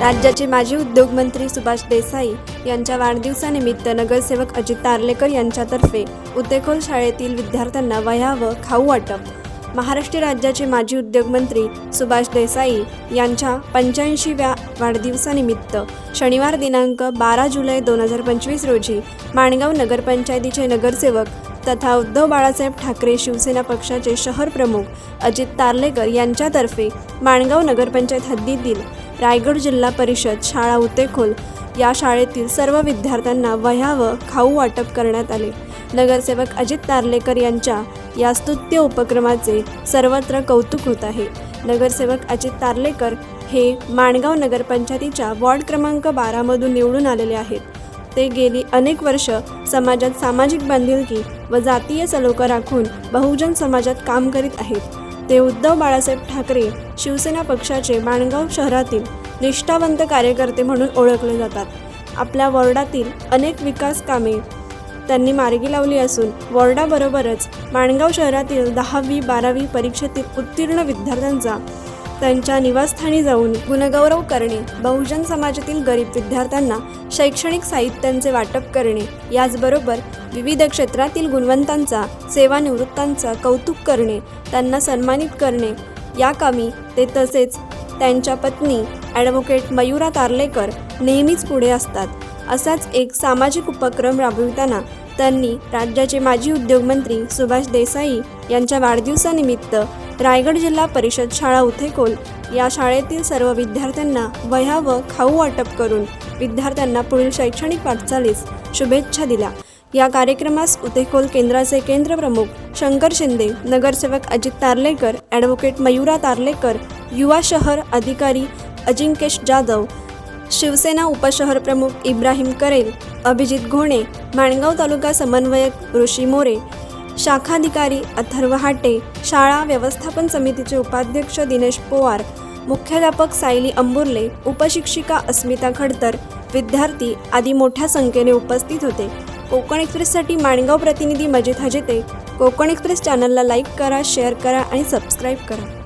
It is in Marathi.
राज्याचे माजी उद्योगमंत्री सुभाष देसाई यांच्या वाढदिवसानिमित्त नगरसेवक अजित तारलेकर यांच्यातर्फे उतेखोल शाळेतील विद्यार्थ्यांना वह्या व खाऊ वाटप. महाराष्ट्र राज्याचे माजी उद्योगमंत्री सुभाष देसाई यांच्या पंच्याऐंशीव्या वाढदिवसानिमित्त शनिवार दिनांक बारा जुलै दोन हजार पंचवीस रोजी माणगाव नगरपंचायतीचे नगरसेवक तथा उद्धव बाळासाहेब ठाकरे शिवसेना पक्षाचे शहर प्रमुख अजित तारलेकर यांच्यातर्फे माणगाव नगरपंचायत हद्दीतील रायगड जिल्हा परिषद शाळा उतेखोल. या शाळेतील सर्व विद्यार्थ्यांना वह्या व खाऊ वाटप करण्यात आले. नगरसेवक अजित तारलेकर यांच्या या स्तुत्य उपक्रमाचे सर्वत्र कौतुक होत आहे. नगरसेवक अजित तारलेकर हे माणगाव नगरपंचायतीच्या वॉर्ड क्रमांक बारामधून निवडून आलेले आहेत. ते गेली अनेक वर्ष समाजात सामाजिक बांधिलकी व जातीय सलोखा राखून बहुजन समाजात काम करीत आहेत. ते उद्धव बाळासाहेब ठाकरे शिवसेना पक्षाचे माणगाव शहरातील निष्ठावंत कार्यकर्ते म्हणून ओळखले जातात. आपल्या वॉर्डातील अनेक विकास कामे त्यांनी मार्गी लावली असून वॉर्डाबरोबरच माणगाव शहरातील दहावी बारावी परीक्षेतील उत्तीर्ण विद्यार्थ्यांचा त्यांच्या निवासस्थानी जाऊन गुणगौरव करणे बहुजन समाजातील गरीब विद्यार्थ्यांना शैक्षणिक साहित्यांचे वाटप करणे याचबरोबर विविध क्षेत्रातील गुणवंतांचा सेवानिवृत्तांचा कौतुक करणे त्यांना सन्मानित करणे. या कामी ते तसेच त्यांच्या पत्नी ॲडव्होकेट मयुरा तारलेकर नेहमीच पुढे असतात. असाच एक सामाजिक उपक्रम राबविताना त्यांनी राज्याचे माजी उद्योगमंत्री सुभाष देसाई यांच्या वाढदिवसानिमित्त रायगड जिल्हा परिषद शाळा उथेकोल या शाळेतील सर्व विद्यार्थ्यांना वह्या व खाऊ वाटप करून विद्यार्थ्यांना पुढील शैक्षणिक वाटचालीस शुभेच्छा दिल्या. या कार्यक्रमास उतेखोल केंद्राचे केंद्रप्रमुख शंकर शिंदे नगरसेवक अजित तारलेकर ॲडव्होकेट मयुरा तारलेकर युवा शहर अधिकारी अजिंकेश जाधव शिवसेना उपशहर प्रमुख इब्राहिम करेल अभिजित घोणे माणगाव तालुका समन्वयक ऋषी मोरे शाखाधिकारी अथर्व हाटे शाळा व्यवस्थापन समितीचे उपाध्यक्ष दिनेश पोवार मुख्याध्यापक सायली अंबुर्ले उपशिक्षिका अस्मिता खडतर विद्यार्थी आदी मोठ्या संख्येने उपस्थित होते. कोकण एक्सप्रेससाठी माणगाव प्रतिनिधी मजिद हजेते. कोकण एक्सप्रेस चॅनलला लाईक करा शेअर करा आणि सबस्क्राईब करा.